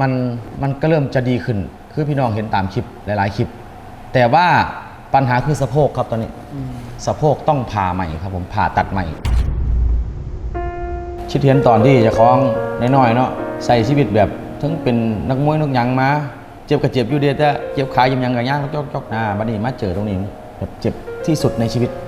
มันมันก็เริ่มจะดีขึ้น คือพี่น้องเห็นตามคลิปหลาย ๆ คลิป แต่ว่าปัญหาคือสะโพกครับตอนนี้สะโพกต้องผ่าใหม่ครับผมผ่าตัดใหม่ ชิดเห็นตอนที่เจะคล้าของน้อยๆเนาะใส่ชีวิตแบบทั้งเป็นนักมวยนักหยังมาเจ็บกับเจ็บอยู่เดียวแต่เจ็บขายังยังกับย่างจอกจอกหน้าบัดนี้มาเจอตรงนี้แบบเจ็บที่สุดในชีวิตส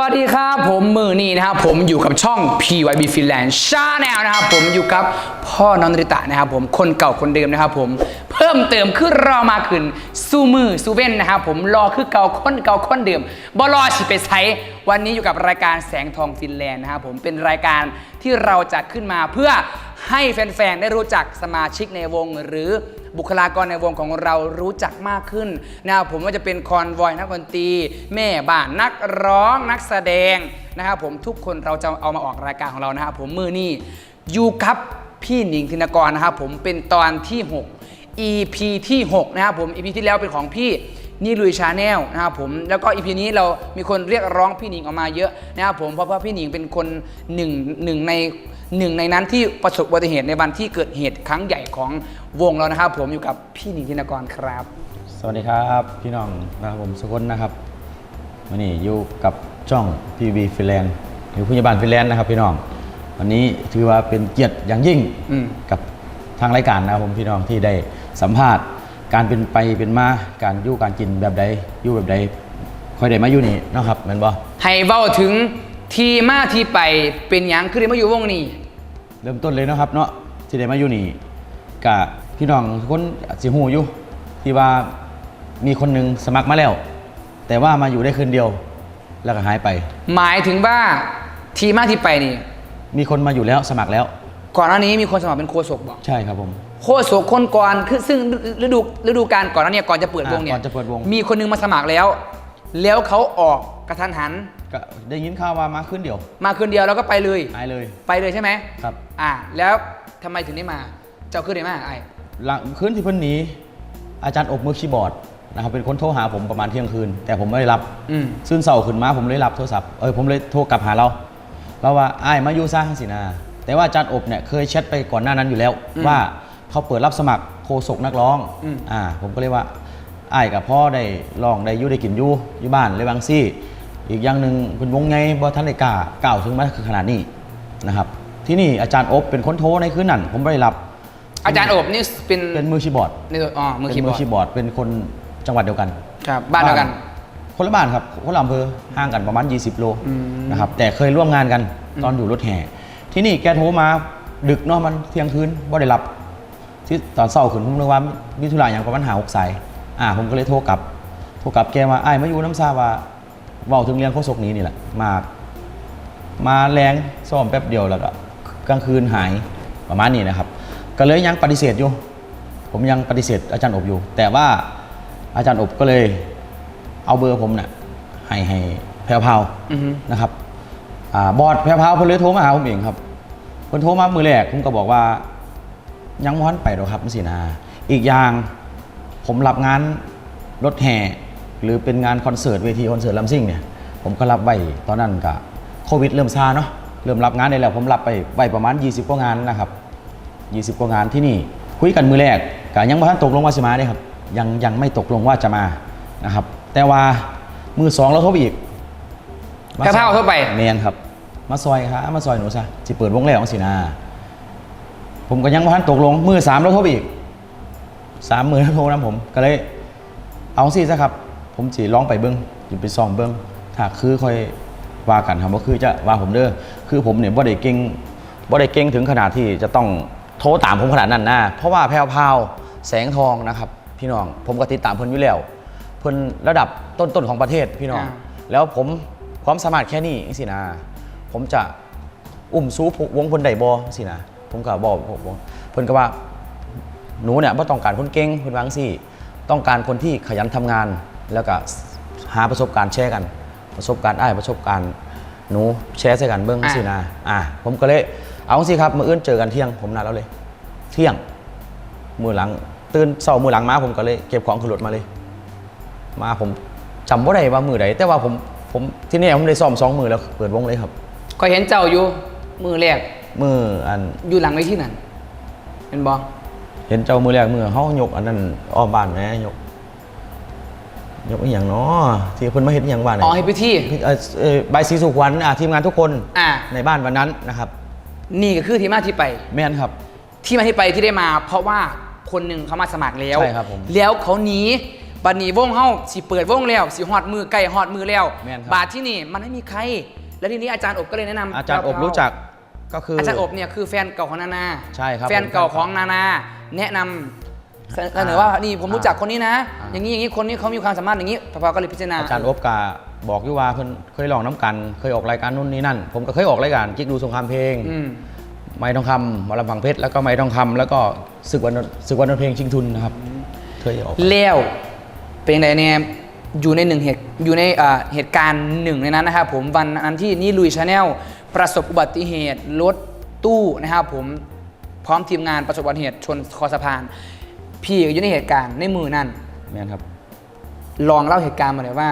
วัสดีครับผมมือนี่นะครับผมอยู่กับช่อง PYB Finland Channel นะครับผมอยู่กับพ่อนอนริตะนะครับผมคนเก่าคนเดิมนะครับผมเพิ่มเติมคือเรามาขึ้นสู้มือสู้เว้นนะครับผมรอคือเก่าคนเก่าคนเดิมบอรอสิไปใช้วันนี้อยู่กับรายการแสงทองฟินแลนด์นะครับผมเป็นรายการที่เราจะขึ้นมาเพื่อ ให้แฟนๆ ได้รู้จักสมาชิกในวง หรือบุคลากรในวงของเรารู้จักมากขึ้นนะครับผมว่าจะเป็นคอนวอยนักดนตรีแม่บ้านนักร้องนักแสดงนะครับผมทุกคนเราจะเอามาออกรายการของเรานะครับผมมือนี่อยู่กับพี่หนิงธินกรนะครับผมเป็นตอนที่ 6 EP ที่ 6 นะครับผม EP ที่แล้วเป็นของพี่นี่ลุยชาแนลนะครับผมแล้วก็ EP นี้เรามีคนเรียกร้องพี่หนิงออกมาเยอะนะครับผมเพราะว่าพี่หนิงเป็นคนหนึ่งหนึ่งใน หนึ่งในนั้นที่ประสบอุบัติเหตุในวันที่เกิดเหตุครั้งใหญ่ของวงเรานะครับ ผมอยู่กับพี่หนิงธินกรครับ สวัสดีครับพี่น้องนะครับผมสุกลนะครับวันนี้อยู่กับช่อง PB ฟิแลนด์หรือผู้ใหญ่บ้านฟิแลนด์นะครับ พี่น้อง วันนี้ถือว่าเป็นเกียรติอย่างยิ่งอืม กับทางรายการนะครับผมพี่น้องที่ได้สัมภาษณ์ การเป็นไปเป็นมาการอยู่การกินแบบใดอยู่แบบใดค่อยได้มาอยู่นี่เนาะครับแม่นบ่ ให้เว้าถึง ที่มาที่ไปเป็นหยังคือได้มาอยู่วงนี้ เริ่มต้นเลยเนาะครับเนาะที่ได้มาอยู่นี่กะพี่น้องทุกคนอาจสิฮู้อยู่ที่ว่ามีคนหนึงสมัครมาแล้ว แต่ว่ามาอยู่ได้คืนเดียวแล้วก็หายไป หมายถึงว่าที่มาที่ไปนี่ มีคนมาอยู่แล้วสมัครแล้ว ก่อนหน้านี้มีคนสมัครเป็นโคศกบอกใช่ครับผม โคศกคนก่อนคือซึ่งฤดูฤดูการก่อนหน้านี้ก่อนจะเปิดวงเนี่ยอ่าก่อนจะเปิดวง มีคนนึงมาสมัครแล้ว แล้วเขาออกกระทันหัน ก็ได้ยินข่าวว่ามาคืนเดียว มาคืนเดียวแล้วก็ไปเลยหายเลยไปเลยใช่ไหมครับ อ่าแล้วทำไมถึงได้มา เจ้าขึ้นได้มาไอ้ หลังคืนที่เพิ่นหนีอาจารย์อบมือคีย์บอร์ดนะครับเป็นคนโทรหาผมประมาณเที่ยงคืน แต่ผมไม่ได้รับอืม ซึ่งเสาร์ขึ้นมาผมเลยรับโทรศัพท์เออผมเลยโทรกลับหาเราเราว่าอ้ายมาอยู่ซ่าสินาแต่ว่าอาจารย์อบเนี่ยเคยแชทไปก่อนหน้านั้นอยู่แล้วอืมว่าเขาเปิดรับสมัครโคศกนักร้องอืม อ่าผมก็เลยว่าอ้ายกับพ่อได้ลองได้อยู่ได้กินอยู่อยู่บ้านเลยบางซี่ อีกอย่างหนึ่งเป็นวงไงบอทันได้กล้าก้าวถึงมาคือขนาดนี้นะครับที่นี่อาจารย์อบเป็นคนโทรในคืนนั้น ผมไม่ได้รับ อาจารย์โอบนี่เป็นเป็นมือคีย์บอร์ดในตัวอ๋อมือเป็นคีย์บมืออร์ดคีย์บอร์ดเป็นคนจังหวัดเดียวกันครับบ้านเดียวกัน คนละบ้านครับคนละอำเภอห่างกันประมาณ 20 โลอืมนะครับแต่เคยร่วมงานกันตอนอยู่รถแห่ที่นี่แกโทรมาดึกเนาะมันเที่ยงคืนบ่ได้รับที่ตอนเช้าขึ้นผมนึกว่ามีธุระอย่างประมาณหาหกสายอ่าผมก็เลยโทรกลับ โทรกลับแกมาไอ้ายมาอยู่น้ำซาว่า เว้าถึงเรื่องโคศกนี้นี่แหละมามาแรงซ่อมแป๊บเดียวแล้วก็กลางคืนหายประมาณนี้นะครับ ก็เลยยังปฏิเสธอยู่ ผมยังปฏิเสธอาจารย์อบอยู่ แต่ว่าอาจารย์อบก็เลยเอาเบอร์ผมเนี่ยให้ให้แพรวพราวอือฮึนะครับอ่าบอร์ดแพรวพราวเพิ่นเลยโทรมาหาผมเองครับเพิ่นโทรมามือแรกผมก็บอกว่า ยังม้อนไปหรอกครับสินะอีกอย่างผมรับงานรถแห่ หรือเป็นงานคอนเสิร์ตเวทีคอนเสิร์ตลำซิ่งเนี่ยผมก็รับไว้ตอนนั้นก็โควิดเริ่มซาเนาะเริ่มรับงานได้แล้วผมรับไปไว้ประมาณ 20 กว่างานนะครับ 20 กว่างานที่นี่คุยกันมือแรกก็ยังไม่ทันตกลงว่าจะมาเลยครับยังยังไม่ตกลงว่าจะมานะครับ แต่ว่ามือสองเราโทรไปอีกแพร่ๆโทรไปเนียนครับ มาซอยครับมาซอยหนูซะสิเปิดวงแล้วสินะผมก็ยังไม่ทันตกลงมือสามเราโทรไปอีกสามมือแล้วโทรนะผมก็เลยเอาสิซะครับ ผมสิร้องไปเบิ้งอยู่ไปซ้อมเบิ้งถ้าคือค่อยว่ากันครับว่าคือจะว่าผมเด้อคือผมเนี่ยบ่ได้เก่งบ่ได้เก่งถึงขนาดที่จะต้องโทรตามผมขนาดนั้นนะเพราะว่าแพรวพราวแสงทองนะครับ พี่น้องผมก็ติดตามเพิ่นอยู่แล้วเพิ่นระดับต้นๆของประเทศพี่น้อง อ่า แล้วผมความสามารถแค่นี้สินะผมจะอุ้มซูวงพลไดบอสินะผมก็บอกผมเพิ่นก็ว่า หนูเนี่ยไม่ต้องการคนเก่งเพิ่นวาจั่งสิต้องการคนที่ขยันทำงาน แล้วก็หาประสบการณ์แชร์กัน ประสบการณ์อ้ายประสบการณ์หนูแชร์ใส่กันเบิ้งอะสินะอะผมก็เลยเอาสิครับมืออื่นเจอกันเที่ยง ผมนัดแล้วเลย เที่ยง มือหลัง ตื่นเสาร์มือหลังมาผมก็เลยเก็บของขึ้นรถมาเลย มาผมจำว่าได้ว่ามือใดแต่ว่าผมผมที่นี่ผมได้ซ้อมสองมือแล้วเปิดวงเลยครับ ก็เห็นเจ้าอยู่มือแรกมืออันอยู่หลังไว้ที่นั่นเห็นบอเห็นเจ้ามือแรกมือเฮายกอันนั้นอ้อมบ้านแหมยก ยกอีหยังเนาะที่เพิ่นมาเฮ็ดอีหยังบ้านอ๋อให้ไปที่ เอ่อเอ่อใบายสีสุขวัญอะทีมงานทุกคนอ่าในบ้านวันนั้นนะครับนี่ก็คือที่มาที่ไป แม่นครับ ที่มาที่ไปที่ได้มา เพราะว่าคนหนึ่งเขามาสมัครแล้ว ใช่ครับผมแล้วเขาหนีบัดนี้วงเฮาสิเปิดวงแล้วสิฮอดมือใกล้ฮอดมือแล้วแม่นครับ บาทที่นี่มันไม่มีใคร แล้วทีนี้อาจารย์อบก็เลยแนะนำอาจารย์อบรู้จักก็คืออาอาจารย์อบเนี่ยคือแฟนเก่าของนานาใช่ครับแฟนเก่าของนานา แนะนำ เสนอว่านี่ผมรู้จักคนนี้นะอ่าอย่างนี้อย่างนี้คนนี้เขามีความสามารถอย่างนี้พอก็เลยพิจารณาอาจารย์อบกาบอกอยู่ว่าเพิ่นเคยลองน้ำกัน เคยออกรายการนู่นนี่นั่น ผมก็เคยออกรายการกิ๊กดูสงครามเพลงอืมไม้ทองคำหมอลำพังเพชรแล้วก็ไม้ทองคำแล้วก็ศึกวันศึกวันดนเพลงชิงทุนนะครับเคยออกแล้วเป็นไงเนี่ยอยู่ในหนึ่งเหตุอยู่ในอ่าเหตุการณ์หนึ่งในนั้นนะครับผมวันนั้นที่นี่ลุยชาแนลประสบอุบัติเหตุรถตู้นะครับผมพร้อมทีมงานประสบอุบัติเหตุชนคอสะพาน พี่อยู่ในเหตุการณ์ในมือนั่นแม่นครับ ลองเล่าเหตุการณ์มาเลยว่า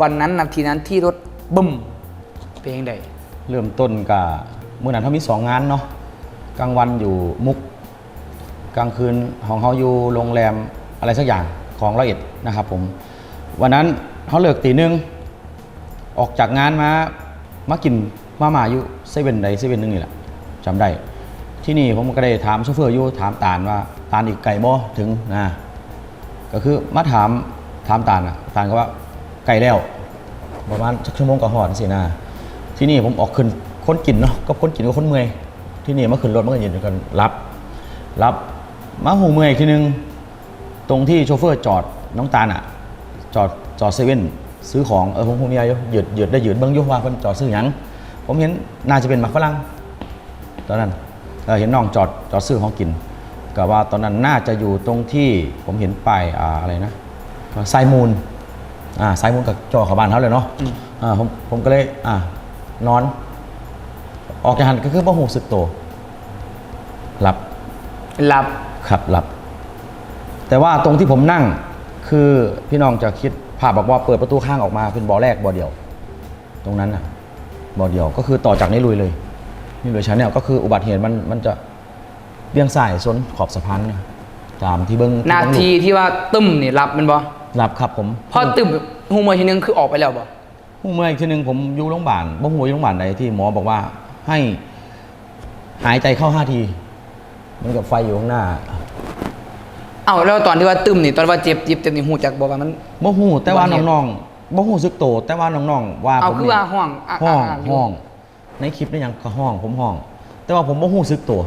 วันนั้นนาทีนั้นที่รถบึ้มเป็นยังไงเริ่มต้นกับเมื่อนั้นเขามีสองงานเนาะกลางวันอยู่มุก กลางคืนของเขาอยู่โรงแรมอะไรสักอย่างของร้อยเอ็ดนะครับผม วันนั้นเขาเลิกตีหนึ่งออกจากงานมามากินมาม่าอยู่เซเว่นใดเซเว่นหนึงนี่แหละจำได้ ที่นี่ผมก็ได้ถามโชเฟอร์อยู่ถามตาลว่า ตาลอีกไก่บ่ถึงนะก็คือมาถามถามตาลนะตาลก็ว่าไก่แล้วประมาณชั่วโมงกับหอดสินะที่นี่ผมออกขึ้นค้นกินเนาะก็ค้นกินกับคนเมื่อยที่นี่มาขึ้นรถมากันยืนกันรับ รับมาหูเมื่อยทีนึง ตรงที่โชเฟอร์จอดน้องตาลอะ จอดจอดเซเว่นซื้อของเออผมผมมีอะไรอยู่หยุดหยุดได้หยุดเบิ้งยุว่าเพิ่นจอดซื้อหยังผมเห็นน่าจะเป็นหมักฝรั่งตอนนั้นเออเห็นน้องจอดจอดซื้อของกิน ก็ว่าตอนนั้นน่าจะอยู่ตรงที่ผมเห็นป้ายอ่าอะไรนะไซมูลอ่าไซมูลกับจอเขาบ้านเขาเลยเนาะอ่าผมผมก็เลยอ่านอน ออกจากหันก็คือบ่หูสึกโตวหลับหลับครับหลับ แต่ว่าตรงที่ผมนั่งคือพี่น้องจะคิดภาพบอกว่าเปิดประตูข้างออกมาเป็นบ่อแรกบ่อเดียว ตรงนั้นน่ะบ่อเดียวก็คือต่อจากนี้ลุยเลยนี่เลยชาแนลก็คืออุบัติเหตุมันมันจะ เบี่ยงสายซนขอบสะพานเนี่ยตามที่เบิ้งนาทีที่ว่าตึ้มนี่หลับแมันบ่หลับครับผมพอตึ้มหูมือทีนึงคือออกไปแล้วบ่หูเมื่อยอีกทีหนึงผมอยู่โรงพยาบาลบ่หูอยู่โรงพยาบาลใดที่หมอบอกว่าให้หายใจเข้าห้าทีเหมันกับไฟอยู่ข้างหน้าเอ้าแล้วตอนที่ว่าตึ้มนี่ตอนว่าเจ็บเจ็บเจ็บนี่หูจักบอกว่ามันบ่หูแต่ว่าบ่เห็นน้องๆบ่หูสึกโต แต่ว่าน้องๆว่าเอาผมคือนี่ว่าห้องะห้องะะห้อง ในคลิปนี่ยังก็ห้องผมห้อง แต่ว่าผมบ่หูสึกตัว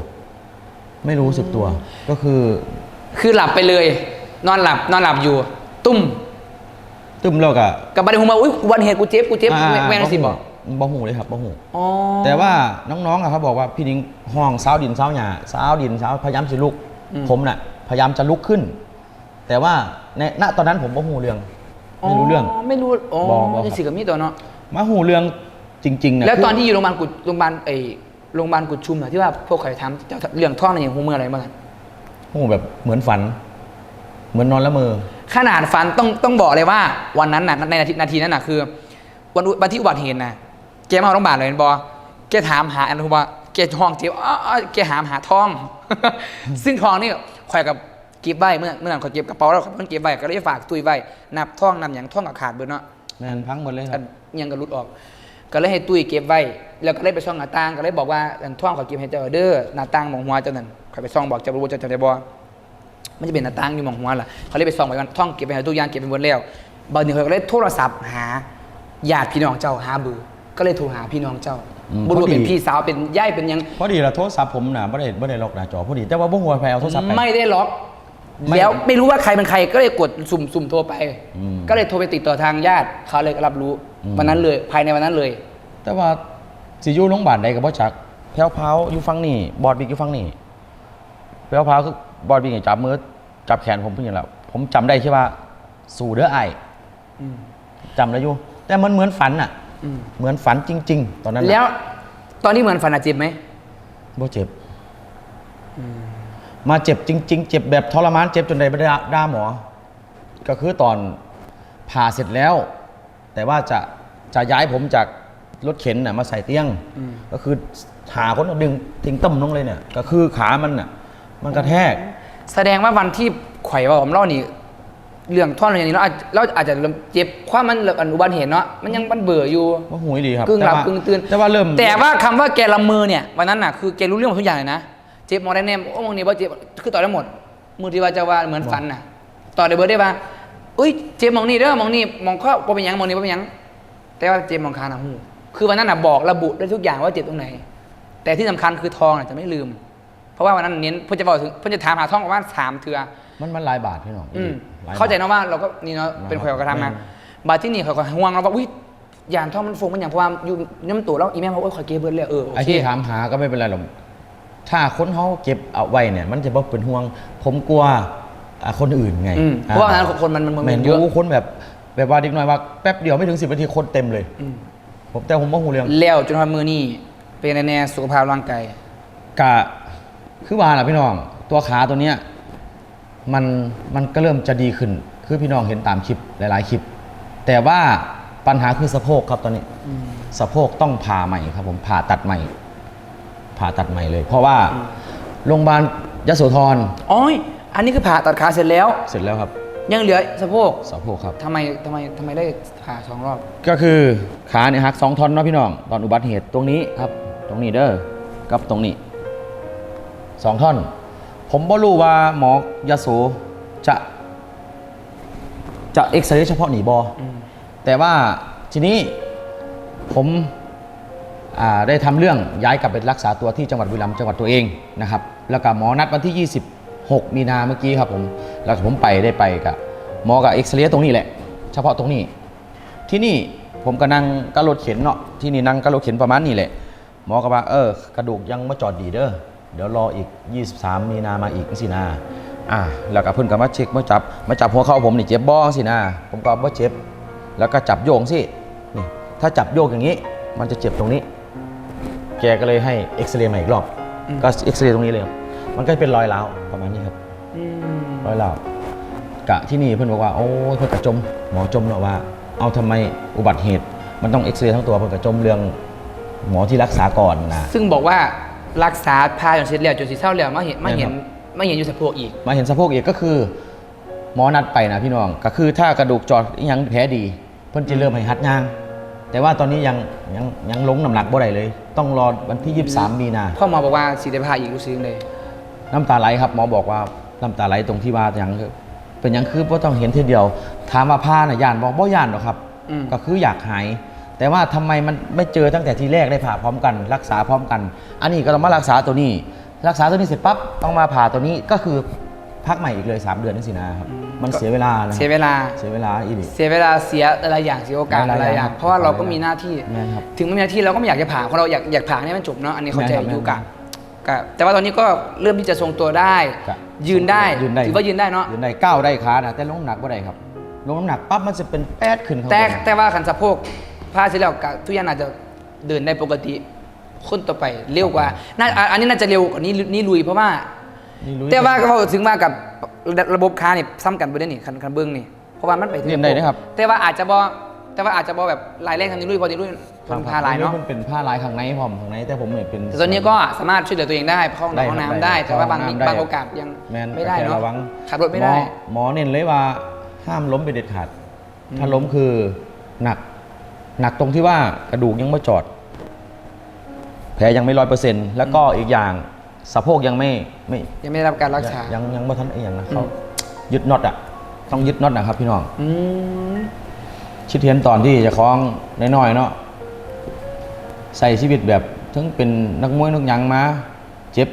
ไม่รู้สึกตัว ก็คือคือหลับไปเลย นอนหลับนอนหลับอยู่ ตุ้มตึมแล้วก็กับบัดนี้หูมาอุ้ยวันเหตุกูเจ็บกูเจ็บอ่าแม่งสิบอกบ่หูเลยครับบ่หูอ๋อแต่ว่าน้องๆอะเขาบอกว่าพี่นิ้งห้องเช้าดินเช้าหญ้าเช้าดินเช้าพยายามสิลุก ผมน่ะ พยายามจะลุกขึ้น แต่ว่าในณตอนนั้นผมบ่หูเรื่องไม่รู้เรื่องไม่รู้อ๋อบอกบอกครับจะสิกับมีตัวเนาะมาหูเรื่องจริงๆนะแล้วตอนคืที่อยู่โรงพยาบาลกุดโรงพยาบาลไอ โรงพยาบาลกุดชุมน่ะที่ว่าพวกใครทำเจ้าเรื่องท่องในอย่างหูมืออะไรบ้างอะหูแบบเหมือนฝัน เหมือนนอนละเมอขนาดฟันต้องต้องบอกเลยว่าวันนั้นน่ะในนาทีนาทีนั้นน่ะคือ วันอุวันที่อุบัติเหตุน่ะแกมาโรงพยาบาลเลยเห็นบอแกถามหาอันรู้ว่าแกท้องเจ็บอ้ออ้อแกหามหาท้อง ซึ่งท้องนี่ข่อยกับเก็บไว้เมื่อเมื่อนั้นข่อยเก็บกระเป๋าแล้วข่อยเพิ่นเก็บไว้ก็เลยฝากตุ้ยไว้นับท้องนำอย่างท้องกับขาดเบิดเนาะแม่นพังหมดเลยคอัรับนยังก็รุดออก ก็เลยให้ตุ้ยเก็บไว้ แล้วก็เลยไปซ่องหน้าต่าง ก็เลยบอกว่าอันท่องขอเก็บให้เจ้าเด้อหน้าต่างหมองหัวเจ้านั่นขอยไปซ่องบอกเจ้ารู้ว่าเจ้าจำได้บ่มันจะเป็นหน้าต่างอยู่หมองหัวล่ะเขาเลยไปซ่องไว้ว่าท่องเก็บไว้ให้ตู้ยางเก็บไปหมดแล้วบางทีเขาก็เลยโทรศัพท์หาญาติพี่น้องเจ้าหาเบอร์ก็เลยโทรหาพี่น้องเจ้าอืมบุรุษพอดีเป็นพี่สาวเป็นย่ายเป็นหยังพอดีละโทรศัพท์ผมน่ะบ่ได้บ่ได้ล็อกหน้าจอพอดีแต่ว่าบ่หัวาใครเอาโทรศัพท์ไปไม่ได้ล็อก ไม่ แล้วไม่รู้ว่าใครเป็นใครก็เลยกดสุ่มสุ่มโทรไป อืม ก็เลยโทรไปติดต่อทางญาติเขาเลยรับรู้อืมวันนั้นเลยภายในวันนั้นเลย แต่ว่าสิอยู่โรงพยาบาลใดก็บ่จักแพ้วพราวอยู่ฝั่งนี้บอดบิ๊กอยู่ฝั่งนี้แพ้วพราวคือบอดบิ๊กนี่จับมือจับแขนผมเพิ่นอย่างแล้วผมจำได้แค่ว่า สู่เด้อไอ้ายอืม จำได้อยู่ แต่มันเหมือนฝันน่ะ อืมเหมือนฝันจริง ๆ ตอนนั้นน่ะแล้วตอนที่เหมือนฝันอะเจ็บไหมบ่เจ็บ มาเจ็บจริง ๆ เจ็บแบบทรมานเจ็บจนได้ไปด่าด่าหมอ ก็คือตอนผ่าเสร็จแล้ว แต่ว่าจะจะย้ายผมจากรถเข็นน่ะมาใส่เตียงอืมก็คือขาคนดึงทิ้งต่ำลงเลยเนี่ยก็คือขามันน่ะมันกระแทก แสดงว่าวันที่ไขว่ว่าผมเล่านี่เรื่องท่อนอะไรอย่างนี้เราอาจเราอาจจะเริ่มเจ็บความมันแบบอนุบันเห็นเนาะมันยังมันเบื่ออยู่ว่าหูยดีครับกึ่งหลับแต่ว่ากึ่งตื่นแต่ว่าเริ่มแต่ว่าคำว่าแกละมือเนี่ยวันนั้นน่ะคือแกรู้เรื่องหมดทุกอย่างเลยนะ เจ็บมองได้แน่โอ้มองนี้ว่าเจ็บคือต่อได้หมด มือที่ว่าจะว่าเหมือนฟันน่ะ ต่อได้เบอร์ได้ป่ะอุ้ยเจ็บมองนี่เด้อมองนี่มองข้อบ่เป็นหยังมองนี่บ่เป็นหยังแต่ว่าเจ็บมองคาหนาหูคือวันนั้นน่ะบอกระบุได้ทุกอย่างว่าเจ็บตรงไหน แต่ที่สำคัญคือทองน่ะจะไม่ลืม เพราะว่าวันนั้นเน้นเพื่อจะบอกถึงเพื่อจะถามหาทองประมาณสามเทือมันมันหลายบาทพี่น้องอืมหลยบทเข้าใจนะว่าเราก็นี่เนาะเป็นข่อยกระทำนะแม่บาทที่นี่เขาก็ห่วงเราว่าอุ้ยยานท่อมันฟงมันอย่างเพราะว่าอยู่น้ำตัวแล้วอีแม่บอกโอ้ยขอยเกเบิร์ดเลยเออโอไอ้เคที่ถามหาก็ไม่เป็นไรหรอก ถ้าคนเขาเก็บเอาไว้เนี่ย มันจะบอกเป็นห่วง ผมกลัวอะคนอื่นไงอืมเพราะว่านั้นคนมันมันมันเหม็นเยอะ รู้คนแบบแบบว่าเด็กน้อยว่าแป๊บเดียวไม่ถึงสิบนาทีคนเต็มเลยอืม ผมแต่ผมว่าหูเรื่อง แล้วจนวันมือนี่เป็นแน่ๆสุขภาพร่างกาย กะคือว่าล่ะพี่น้อง ตัวขาตัวเนี้ยมันมันก็เริ่มจะดีขึ้น คือพี่น้องเห็นตามคลิปหลาย ๆ คลิป แต่ว่าปัญหาคือสะโพกครับตอนนี้ สะโพกต้องผ่าใหม่ครับผมผ่าตัดใหม่ ผ่าตัดใหม่เลย เพราะว่าโรงพยาบาลยโสธรอ๋อยอันนี้คือผ่าตัดขาเสร็จแล้ว เสร็จแล้วครับ ยังเหลือสะโพกสะโพกครับทำไมทำไมทำไมได้ผ่าสองรอบ ก็คือขาเนี่ยหักสองท่อนเนาะพี่น้องตอนอุบัติเหตุตรงนี้ครับ ตรงนี้เด้อกับตรงนี้สองท่อน ผมบ่รู้ว่าหมอยาโสจะ จะเอ็กซเรย์เฉพาะหนีบออแต่ว่าทีนี้ผมอ่า ได้ทำเรื่องย้ายกลับไปรักษาตัวที่จังหวัดบุรีรัมย์จังหวัดตัวเองนะครับแล้วก็หมอนัดวันที่ 26 มีนาเมื่อกี้ครับผมแล้วผมไปได้ไปกับหมอกับเอ็กซเรย์ตรงนี้แหละ เฉพาะตรงนี้ ที่นี่ผมก็นั่งกระโดดเข็นเนาะที่นี่นั่งกระโดดเข็นประมาณนี้แหละหมอก็ว่าเออกระดูกยังไม่จอดดีเด้อเดี๋ยวรออีก 23 มีนามาอีกสินะอะแล้วก็เพิ่นก็มาเช็คมาจับมาจับหัวเข่าผมนี่เจ็บบ้องสินะผมก็บ่เจ็บ แล้วก็จับโยงสินี่ถ้าจับโยกอย่างนี้ มันจะเจ็บตรงนี้ แกก็เลยให้เอ็กซเรย์ใหม่อีกรอบ อืม ก็เอ็กซเรย์ตรงนี้เลยครับมันก็เป็นรอยร้าวประมาณนี้ครับ อืมร้อยเหล่ากะที่นี่เพื่อนบอกว่าโอ้ยเพื่อนกระจมหมอจมเนาะว่า เอาทำไมอุบัติเหตุ มันต้องเอ็กซเรย์ทั้งตัวเพื่อนกระจมเรื่องหมอที่รักษาก่อนนะ ซึ่งบอกว่ารักษาพาจนเสร็จแล้วจนสิเศร้าแล้วมาเห็นมาเห็นแม่นครับ มาเห็นอยู่สะโพกอีก มาเห็นสะโพกอีกก็คือ หมอนัดไปนะพี่น้องก็คือถ้ากระดูกจอดอิหยังแผลดี เพื่อนจะเริ่มให้หัดย่าง แต่ว่าตอนนี้ยังยังยังลงน้ำหนักบ่ได้เลย ต้องรอวันที่ 23 มีนาพ่อหมอบอกว่าสีได้พาอีกรู้สึกยังไงน้ำตาไหลครับหมอบอกว่าน้ำตาไหลตรงที่ว่าอย่างคือเป็นอย่างคือว่าต้องเห็นทีเดียว ถามว่าผ้าน่ะย่านบอกบ่ย่านหรอกครับอืมก็คืออยากหาย แต่ว่าทำไมมันไม่เจอตั้งแต่ทีแรกได้ผ่าพร้อมกัน รักษาพร้อมกัน อันนี้ก็ต้องมารักษาตัวนี้ รักษาตัวนี้เสร็จปั๊บต้องมาผ่าตัวนี้ก็คือพักใหม่อีกเลย 3 เดือนนี่สินะครับ มันเสียเวลานะเสียเวลา เสียเวลาอีก เสียเวลาเสียอะไรอย่างเสียโอกาสหลายๆอะไรออย่าย่างงเพราะว่าเราก็มีหน้าที่ แม่นครับถึงไม่มีหน้าที่เราก็ไม่อยากจะผ่าเพราะเราอยากอยากผ่าให้มันจบเนาะอันนี้เข้าใจแม่นครับอยู่แม่กะนกะแต่ว่าตอนนี้ก็เริ่มที่จะทรงตัวได้กะยืนได้ยืนได้ถือว่ายืนได้เนาะยืนได้ก้าวได้ขานะแต่ลงน้ำหนักบ่ได้ครับลงน้ำหนักปั๊บมันจะเป็นแป๊ดขึ้นครับแต่ผมแต่ว่าขันสะโพกผ้าเสร็จแล้วกะทุกอย่างอาจจะเดินได้ปกติคนต่อไปเร็วกว่าน่าอะอันนี้น่าจะเร็วกว่านี้นี่ลุยเพราะว่า นี่รู้แต่ว่าก็ถึงว่ากับ ระบบค้านี่ซ้ำกันไปได้นี่คันคันเบิ้งนี่เพราะว่ามันไปถึงเรียนได้นะครับ แต่ว่าอาจจะบอแต่ว่าอาจจะบอแบบลายแรกทางนี้ลุยพอดีลุยมันพาลายเนาะ มันเป็นผ้าลายข้างในพร้อมข้างในแต่ผมเนี่ยเป็น แต่ตอนนี้ก็สามารถช่วยเหลือตัวเองได้เข้าห้องได้น้ำห้องครับน้ำได้ ได้แต่ว่าบางเข้าห้องน้ำได้บางโอกาสยังแมนไม่ได้แค่เนาะระวัง ขับรถไม่ได้ หอหมอเน้นเลยว่าห้ามล้มไปเด็ดขาดถ้าล้มคือหนัก หนักตรงที่ว่ากระดูกยังไม่จอด แผลยังไม่ร้อยเปอร์เซ็นต์แล้วก็อีกอย่าง สะโพกยังไม่ไม่ยังไม่ได้รับการรักษา ยังยังไม่ทันไอ้อย่างนะเขายึดน็อตอะ ต้องยึดน็อตนะครับ พี่น้องอืมชิดเทียนตอนที่จะคล้องน้อยๆเนาะใส่ชีวิตแบบถึงเป็นนักมวยนักหยังมา เจ็บ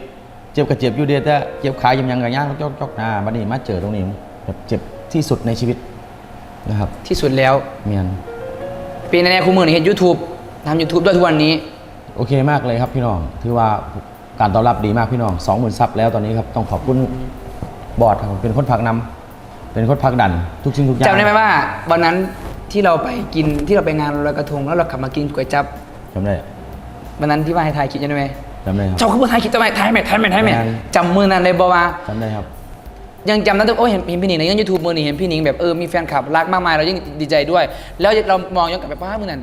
เจ็บกับเจ็บอยู่เดียวแต่เจ็บขายังยังกับย่างจอกจอกหน้าบัดนี้มาเจอตรงนี้แบบเจ็บที่สุดในชีวิตนะครับ ที่สุดแล้วเมียนเป็นแน่ๆคู่มือนี่เห็น YouTube ทำ YouTube ด้วยทุกวันนี้ โอเคมากเลยครับพี่น้องที่ว่า การตอบรับดีมากพี่น้องสองหมื่นซับแล้วตอนนี้ครับต้องขอบคุณบอร์ดครับเป็นคนผลักนำเป็นคนผลักดัน ทุกสิ่งทุกอย่างจำได้ไหมว่าวันนั้นที่เราไปกินที่เราไปงานลอยกระทงแล้วเรากลับมากินก๋วยจับจำได้วันนั้นที่ว่าให้ถ่ายคลิปจำได้ไหมจำได้ครับเจ้าคือว่าถ่ายคลิปทำไมถ่ายไหมถ่ายไหมถ่ายไหมงานจำมือนั้นเลยบอกว่าจำได้ครับยังจำได้แต่โอ้ยเห็นเห็นพี่หนิงในยูทูบมือนี่เห็นพี่หนิงแบบเออมีแฟนคลับรักมากมายเรายิ่งดีใจด้วย แล้วเรามองย้อนกลับไปว่ามือนั้น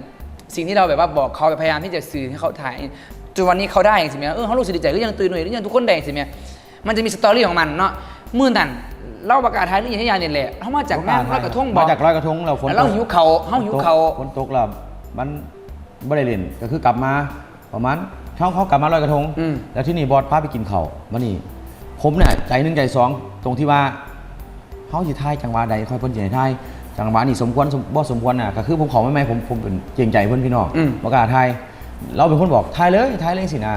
สิ่งที่เราแบบว่าบอกเขาแบบพยายามที่จะสื่อให้เขาถ่าย จนวันนี้เขาได้อย่างสิแม่เออเขารู้สึกดีใจหรือยังตื่นหน่วยหรือยังทุกคนได้อย่างสิแม่มันจะมีสตอรี่ของมันเนาะมื่อนั้นเล่าประกาศท้ายหรือยังให้ยาเนี่ยแหละเขามาจากแม่ร้อยกระทงบอมากจากร้อยกระทงเราฝนแล้วเราหิวเขาเขาหิวเขาฝนตกแล้วมันไม่ได้เล่นก็คือกลับมาประมาณเขาเขากลับมาลอยกระทงอืมแล้วที่นี่บอสพาไปกินเขาวมานี่ ผมเนี่ยใจหนึ่งใจสองตรงที่ว่าเขาสิทายจังหวะใดค่อยเพิ่นสิให้ทายจังหวะนี่สมควรสมบ่สมควรน่ะก็คือผมขอไม่ไม่ผมผมเป็นเกรงใจเพื่อนพี่น้องอืมบ่กล้าทาย เราเป็นคนบอกทายเลยทายเลยสินะ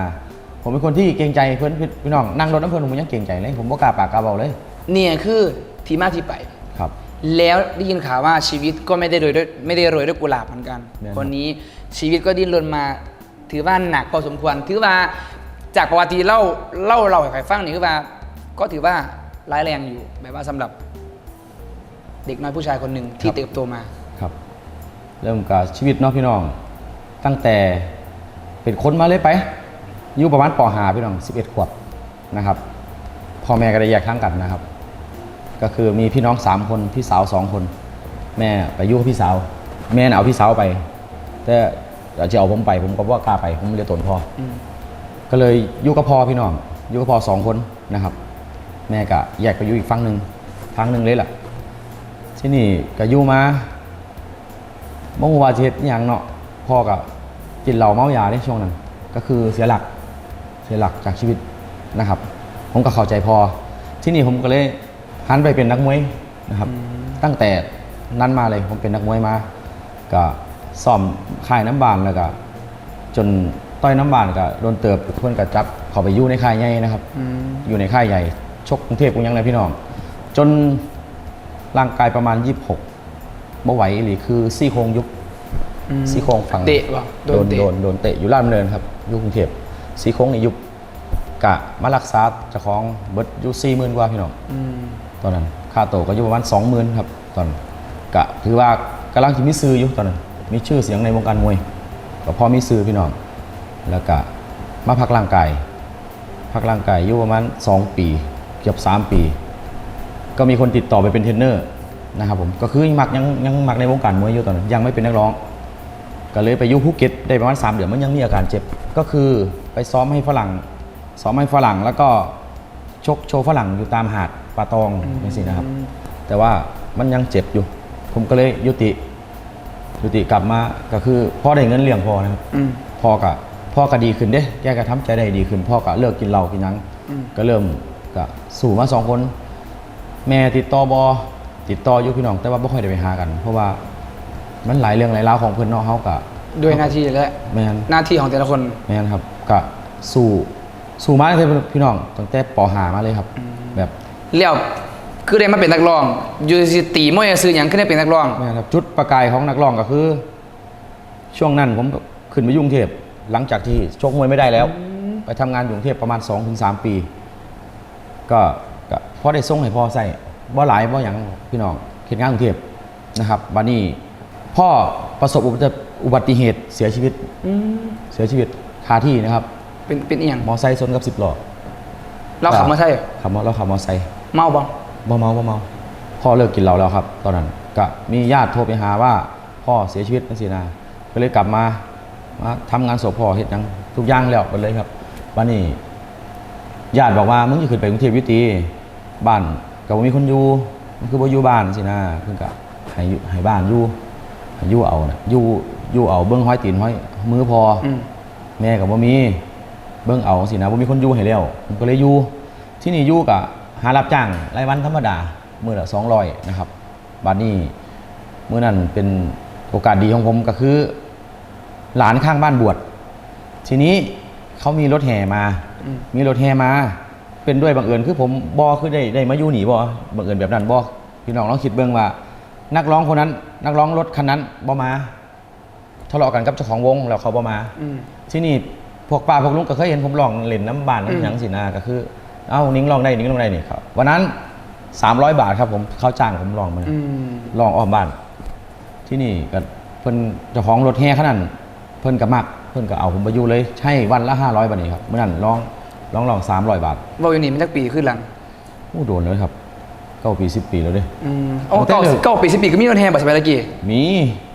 ผมเป็นคนที่เกรงใจเพื่อนพี่น้องนั่งรถน้ำเพื่อนผมยังเกรงใจเลย ผมบ่กล้าปากกล้าเบาเลย เนี่ยคือที่มาที่ไปครับ แล้วได้ยินข่าวว่าชีวิตก็ไม่ได้โรยด้วยไม่ได้โรยด้วยกุหลาบเหมือนกันแน่นอนคนนี้ชีวิตก็ดิ้นรนมา ถือว่าหนักพอสมควร ถือว่าจากประวัติเล่าเล่าเราให้ใครฟังนี่คือว่า ก็ถือว่าร้ายแรงอยู่แบบว่าสำหรับเด็กน้อยผู้ชายคนหนึ่งที่เติบโตมา ครับ เริ่มกับชีวิตเนาะพี่น้อง ตั้งแต่ เป็นคนมาเลยไปอยู่ประมาณปหาพี่น้อง11 ขวบนะครับพ่อแม่ก็ได้แยกทางกันนะครับ ก็คือมีพี่น้อง 3 คนพี่สาว 2 คน แม่ไปอยู่กับพี่สาว แม่น่ะเอาพี่สาวไป แต่จะเอาผมไป ผมก็บ่กล้าไปผมเรียนตนพ่ออก็เลยอยู่กับพ่อพี่น้องอยู่กับพ่อสองคนนะครับ แม่ก็แยกไปอยู่อีกฝั่งหนึ่งทางหนึ่งเลยแหละที่นี่ก็อยู่มาบ่ฮู้ว่าสิเฮ็ดอิหยังเนาะพ่อก็ กินเหล้าเมายาในช่วงนั้น ก็คือเสียหลักเสียหลักจากชีวิตนะครับ ผมก็เข้าใจพอ ที่นี่ผมก็เลยหันไปเป็นนักมวยนะครับ ตั้งแต่นั้นมาเลยผมเป็นนักมวยมา ก็ซ่อมค่ายน้ำบานแล้วก็จนต้อยน้ำบานก็โดนเติบเพื่อนก็จับเข้าไปอยู่ในค่ายใหญ่นะครับอยู่ในค่ายใหญ่ ชกกรุงเทพกรุงยังเลยพี่น้อง จนร่างกายประมาณ 26บ่ไหวอีหรือคือซี่โครงยุบ ซี่โครงฝั่งเตะว่ะโดโดนนเตะโดนโดนเตะอยู่ล่ามเนินครับอยู่กรุงเทพซี่โครงนี่ยุบกะมารักษาเจะของเบิดอยู่สี่หมื่นกว่าพี่น้องอืมตอนนั้นค่าโตวก็อยู่ประมาณสองหมื่นครับตอนนั้นกะถือว่ากำลังจะมีซื้ออยู่ตอนนั้นมีชื่อเสียงในวงการมวยก็พอมีซื้อพี่น้องแล้วก็มาพักร่างกายพักร่างกายอยู่ประมาณ2ปี เกือบ3ปี ก็มีคนติดต่อไปเป็นเทรนเนอร์นะครับผมก็คือยังมักยังยังมักในวงการมวยอยู่ตอนนั้นยังไม่เป็นนักร้อง ก็เลยไปอยู่ภูเก็ตได้ประมาณ3เดือนมันยังมีอาการเจ็บ ก็คือไปซ้อมให้ฝรั่ง ซ้อมให้ฝรั่งแล้วก็ชกโชว์ฝรั่งอยู่ตามหาดป่าตองนี่สินะครับ แต่ว่ามันยังเจ็บอยู่ ผมก็เลยยุติยุติกลับมาก็คือพ่อได้เงินเลี้ยงพ่อนะครับอืมพ่อก็พ่อก็ดีขึ้นเด้ แกก็ทำใจได้ดีขึ้น พ่อก็เลิกกินเหล้ากินหยังอืมก็เริ่มก็สู่มาสองคน แม่ติดต่อบอติดต่ออยู่พี่น้อง แต่ว่าไม่ค่อยได้ไปหากัน เพราะว่า มันหลายเรื่องหลายราวของเพื่อนเน้องเขาก็ด้วยหน้าที่และแม่นหน้าที่ของแต่ละคนแม่นครับก็สู่สู่มาเลยพี่น้องตั้งแต่ปหามาเลยครับแบบแล้วคือได้มาเป็นนักร้องอยู่สิตีมวยซื้อหยังขึ้นได้เป็นนักร้องแม่นครับจุดประกายของนักร้องก็คือ ช่วงนั้นผมขึ้นไปอยุ่กรุงเทพหลังจากที่ชกมวยไม่ได้แล้ว ไปทำงานอยู่กรุงเทพประมาณ 2-3 ปี ก็ก็พอได้ส่งให้พ่อใส่บ่หลายบ่หยังพี่น้องเห็นงานกรุงเทพนะครับบัดนี้ พ่อประสบอุบัติอุบัติเหตุเสียชีวิตเสียชีวิตคาที่นะครับ เป็นเป็นอีหยังมอไซค์ชนกับสิบล้อเราขับมาใช่ขับมอเราขับมอไซค์เมาบ่บ่เมาบ่เมาพ่อเลิกกินเหล้าแล้วครับ ตอนนั้นก็มีญาติโทรไปหาว่า พ่อเสียชีวิตนั่นสินะก็เลยกลับมามาทำงานศพพ่อเฮ็ดหยังทุกอย่างแล้วไปเลยครับวันนี้ญาติบอกว่ามึงจะขึ้นไปกรุงเทพอยุติบ้านก็บ่มีคนอยู่มันคือบ่อยู่บ้านสินะเพิ่นก็ให้อยู่ให้บ้านอยู่ให้อ ยู่เอาน่ะอยู่อยู่เอาเบิ่งห้อยตีนห้อยมือพอออืมแม่กับบ่มี เบิ่งเอาสินะบ่มีคนอยู่ให้แล้วผมก็เลยอยู่ที่นี่อยู่กับหารับจ้างรายวันธรรมดามื้อละ200นะครับบัดนี้มื้อนั้นเป็นโอกาสดีของผมก็คือ หลานข้างบ้านบวชทีนี้เขามีรถแห่มาอืมมีรถแห่มา เป็นด้วยบังเอิญคือผมบ่คือได้ได้มาอยู่หนีบ่บังเอิญแบบนั้นบ่พี่น้องลองคิดเบิ่งว่า นักร้องคนนั้น นักร้องรถคันนั้นบ่มาทะเลาะกันกับเจ้าของวงแล้วเขาบ่มาอืม ที่นี่พวกป้าพวกลุงก็เคยเห็นผมลองเล่นน้ำบานอืม น้ำหยังสินาก็คือเอ้านิ้งลองได้นิ้งลองได้นี่ครับวันนั้น 300 บาทครับผมเขาจ้างผมลองมา อืม ลองอ้อมบ้าน ที่นี่ก็เพิ่นเจ้าของรถแห่ขนาดนั้นเพิ่นก็มัก เพิ่นก็เอาผมไปอยู่เลยใช่วันละ500บาทนี้ครับเมื่อนั้นลองลองลอง300 บาทเว่าอยู่นี่มันจักปีขึ้นหลังอู้โดนเลยครับเก้าปีสิบปีแล้วเด้อืมโอ้เอาแต่เก้าเลิกเก้าปีสิบปีก็มีรถแห่บัสไปตะกี้มี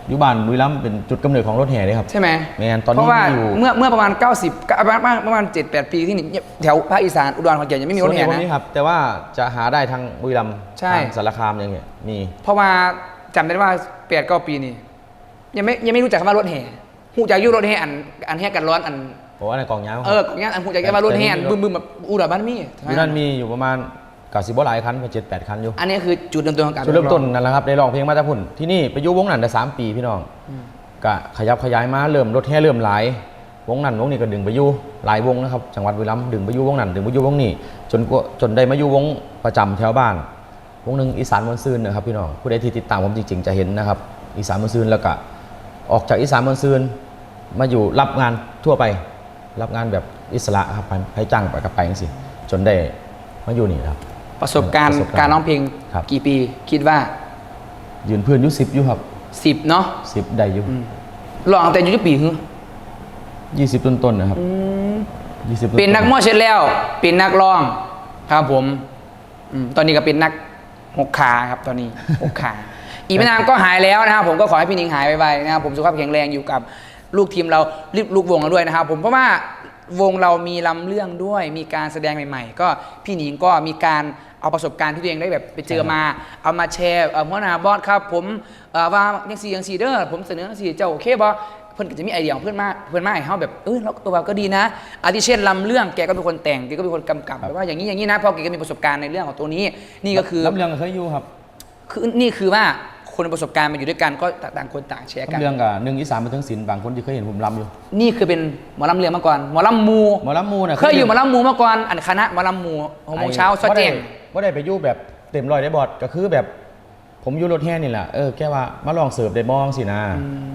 อยู่บ้านบุรีรัมย์เป็นจุดกำเนิดของรถแห่เลยครับ ใช่ไหมแม่นตอนนี้เพราะว่ามีอยู่เมื่อเมื่อประมาณ 90ก็ประมาณประมาณ7 8 ปีที่นี่แถวภาคอีสานอุดรขอนแก่นยังไม่มีรถแห่ส่วนใหญ่พวกนะนี้ครับ แต่ว่าจะหาได้ทางบุรีรัมย์ใช่ ทางสารคามอย่างเงี้ยมีเพราะว่าจำได้ว่า8ปดเก้าปีนี่ยังไม่ยังไม่รู้จักคำว่ารถแห่หูจากอยุรถแห่อันอันแห่กันร้อนอันเพราะว่าในกองยาวเออของงานอันหูจากแค่ว่ารถแห่อันบึ้มบึ้มแบบอุดรบ้านมีอยู่นั่นมีอยู่ประมาณ กับสิบหลายคันเจ็ดแปดคันอยู่อันนี้คือจุดเริ่มต้นของการจุดเริ่มต้นนั่นแหละครับได้ร้องเพลงมาจากพุ่นที่นี่ไปอยู่วงนั้นได้สามปีพี่น้องก็ขยับขยายมาเริ่มรถแห่เริ่มหลายวงนั้นวงนี้ก็ดึงไปอยู่หลายวงนะครับจังหวัดบุรีรัมย์ดึงไปอยู่วงนั้นดึงไปอยู่วงนี้จนกว่าจนได้มาอยู่วงประจำแถวบ้าน วงหนึ่งอีสานมวลซืนนะครับพี่น้องผู้ใดที่ติดตามผมจริง ๆ จะเห็นนะครับ อีสานมวลซืนแล้วก็ออกจากอีสานมวลซืนมาอยู่รับงานทั่วไป รับงานแบบอิสระครับไปให้จ้างไปกับไปจังสิจนได้มาอยู่นี่ครับ ประสบการณ์ประสบการณ์การร้องเพลงครับ กี่ปีคิดว่า ยืนเพื่อนอยุสิบอยู่ครับ10 เนาะสิบได้อยู่ลองแต่อายุที่ปีฮึยี่สิบต้นๆนะครับยี่สิบเป็นนักมวยเสร็จแล้ว เป็นนักร้องครับผมอืมตอนนี้ก็เป็นนักหกขาครับตอนนี้ หกขาอีกไม่นานก็หายแล้วนะครับผมก็ขอให้พี่หนิงหายไปๆนะครับผมสุขภาพแข็งแรงอยู่กับลูกทีมเรารีบลูกวงเราด้วยนะครับผมเพราะว่า วงเรามีลำเรื่องด้วย มีการแสดงใหม่ๆ ก็พี่หนิงก็มีการเอาประสบการณ์ที่ตัวเองได้แบบไปเจอมา เอามาแชร์เอ่อหัวหน้าบอสครับ ผมเอ่อว่ายังสี่ยังสี่เด้อผมเสนอยังสี่เจ้าโอเคบ่เพื่อนก็จะมีไอเดียของเพื่อนมากเพื่อนมากให้เขาแบบเออเราตัวเราก็ดีนะ อาทิเช่นลำเรื่องแกก็เป็นคนแต่งแกก็เป็นคนกำกับแบบว่าอย่างนี้อย่างนี้นะเพราะแกก็มีประสบการณ์ในเรื่องของตัวนี้นี่ก็คือ รับเรื่องเคยอยู่ครับ คือนี่คือว่า คนประสบการณ์มาอยู่ด้วยกันก็ต่างคนต่างแชร์รับกัน เรื่องกับหนึ่งอีสานมาถึงศิลป์บางคนที่เคยเห็นผมรำอยู่ นี่คือเป็นหมอลำเรืองมาก่อนหมอลำมูหมอลำมูน่ะเคยอยู่หมอลำมูมาก่อนอันคณะหมอลำมูหกโมงเช้าซอดแจ้งว่าได้ไปอยู่แบบเต็มร้อยได้บอดก็คือแบบผมอยู่รถแห่นี่แหละเออแค่ว่ามาลองเสิร์ฟได้บ้องสินะ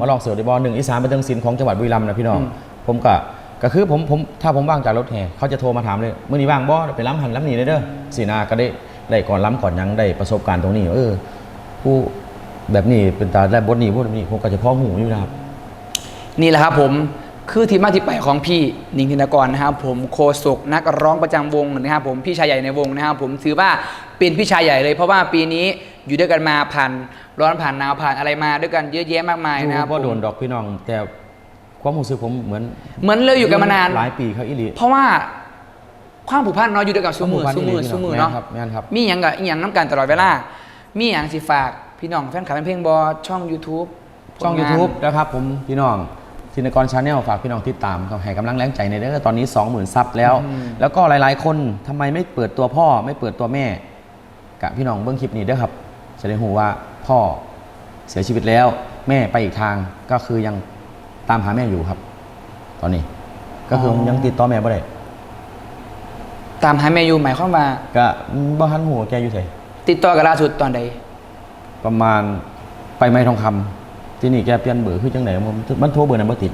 มาลองเสิร์ฟได้บ้องหนึ่งอีสานมาถึงศิลป์ของจังหวัดบุรีรัมย์นะพี่น้องผมก็ก็คือผมผมถ้าผมว่างจากรถแห่เขาจะโทรมาถามเลยมื่อนี้ว่างบ่ไปล้ำหันล้ำนี่เลยเด้อสินาก็ได้ได้ก่อนล้ำก่อนยังได้ประสบการณ์ตรงนี้เออผู้ แบบนี้เป็นตาได้บทนี้พูดแบบนี้ผมก็จะพ่อหูอยู่นะครับ นี่แหละครับผมคือที่มาที่ไปของพี่นิงธินกรนะครับ ผมโคศกนักร้องประจำวงนะครับ ผมพี่ชายใหญ่ในวงนะครับ ผมถือว่าเป็นพี่ชายใหญ่เลย เพราะว่าปีนี้อยู่ด้วยกันมาผ่านร้อนผ่านหนาวผ่านอะไรมาด้วยกันเยอะแยะมากมายอยู่นะครับก็โดผมนดอกพี่น้อง แต่ความรู้สึกผมเหมือน เหมือนเลยอยู่กันมานานหลายปีเขาอีหลีเพราะว่าความผูกพันเนาะอยู่ด้วยกันสู้มือความผูสู้กพันมือนี่สู้มือแม่นเนาะครับแม่นครับมีอย่างกับอีหยังน้ำกันตลอดเวลามีอย่างสิฝาก พี่น้องแฟนคลับแฟนเพลงบอช่อง YouTube ช่อง ผลาน YouTube นะครับผมพี่น้องทินกรชาแนลฝากพี่น้องติดตามครับให้กำลังแรงใจในเด้อตอนนี้ 20,000ซับแล้ว แล้วก็หลาย ๆ คนทำไมไม่เปิดตัวพ่อไม่เปิดตัวแม่กับพี่น้องเบื้องคลิปนี้เด้อครับจะได้หูว่าพ่อเสียชีวิตแล้ว แม่ไปอีกทางก็คือยังตามหาแม่อยู่ครับ ตอนนี้ ก็คือออ ยังติดต่อแม่บ่ได้ตามหาแมยูหมายความว่า ก็บ่ทันหูแกอยู่ไส ติดต่อกับล่าสุดตอนใด ประมาณไปไม้ทองคำที่นี่แกเปลี่ยนเบอร์คือจังไหนผมมันโทรเบอร์นั้นบ่ติด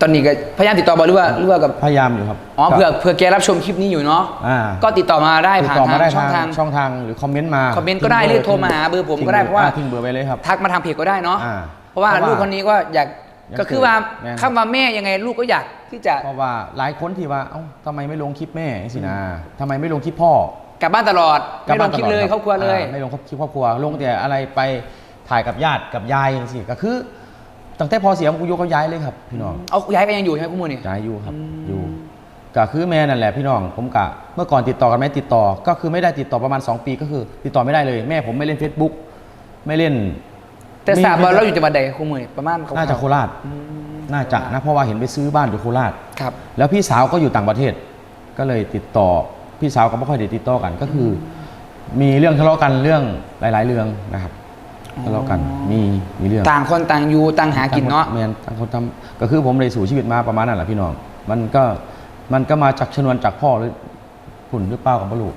ตอนนี้ก็พยายามติดต่อบอหรือว่าหรือว่ากับพยายามอยู่ครับอ๋อก็เผื่อเผื่อแกรับชมคลิปนี้อยู่เนาะอ่าก็ติดต่อมาได้ติดผ่านต่อมาได้ทางช่องทาทางงช่องทางหรือคอมเมนต์มาคอมเมนต์ก็ได้หรือโทรมาหาเบอร์ผมก็ได้เพราะว่าทิ้งเบอร์ไว้เลยครับ ทักมาทางเพจก็ได้เนาะอ่าเพราะว่าเพราะว่าลูกคนนี้ก็อยากยังก็คือว่าแม่น คำว่าแม่ยังไงลูกก็อยากที่จะ เพราะว่าหลายคนที่ว่าเอ้าทำไมไม่ลงคลิปแม่สินะทำไมไม่ลงคลิปพ่อ กลับบ้านตลอดไม่ลงคลิปเลยกครอบครัวเลยาไม่ลงคลิปครอบครัวลงแต่อะไรไปถ่ายกับญาติกับยายสิก็คือตั้งแต่พอเสียกูยกเขาย้ายเลยครับ พี่น้องเอาย้ายก็ยังอยู่ใช่ไหมคุณมือนี่ย้ายอยู่ครับอยู่ก็คือแม่นั่นแหละพี่น้องผมกะเมื่อก่อนติดต่อกันไหมติดต่อ ก็คือไม่ได้ติดต่อประมาณ 2 ปีก็คือ ติดต่อไม่ได้เลย แม่ผมไม่เล่น Facebook ไม่เล่น แต่ทราบว่าไม่เราอยู่จังหวัดใดคุณมือนี่ประมาณคร่วๆน่าจะโคราชน่าจะนะเพราะว่าเห็นไปซื้อบ้านอยู่โคราชครับ แล้วพี่สาวก็อยู่ต่างประเทศ ก็เลยติดต่อ พี่สาวก็ไม่ค่อยได้ติดต่อกัน ก็คือ มีเรื่องทะเลาะกันเรื่องหลาย ๆ เรื่องนะครับทะเลาะกันมีมีเรื่องต่างคนต่างอยู่ต่างหากินเนาะแมนต่างคนทำก็คือผมเลยสู่ชีวิตมาประมาณนั้นแหละพี่น้อง มันก็มันก็มาจากชนวนจากพ่อหรือคุณหรือเปล่ากับบลูก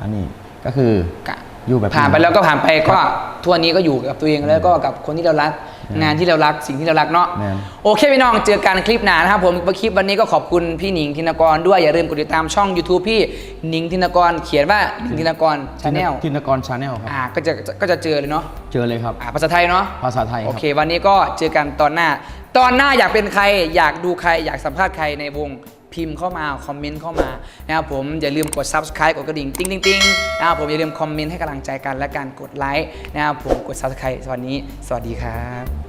อันนี้ก็คือกะ อยู่แบบผ่านไปแล้วก็ผ่านไปก็ทั่วนนี้ก็อยู่กับตัวเองแล้วก็กับคนที่เรารัก งานที่เรารักสิ่งที่เรารักเนาะแมนโอเคพี่น้องเจอกันคลิปหน้านะครับผมคลิปวันนี้ก็ขอบคุณพี่หนิงธินกรด้วยอย่าลืมกดติดตามช่อง YouTube พี่หนิงธินกร เขียนว่าหนิงธินกรชาแนลทินกรชาแนลครับอ่าก็จะก็จะเจอเลยเนาะเจอเลยครับอ่าภาษาไทยเนาะภาษาไทยคโอรับเค วันนี้ก็เจอกันตอนหน้า ตอนหน้าอยากเป็นใครอยากดูใครอยากสัมภาษณ์ใครในวง พิมพ์เข้ามาคอมเมนต์เข้ามานะครับผมอย่าลืมกด subscribe กดกระดิ่งติ๊งติ๊งติ๊งนะครับผมอย่าลืมคอมเมนต์ให้กำลังใจกันและการกดไลค์นะครับผมกด subscribe สวัสดีสวัสดีครับ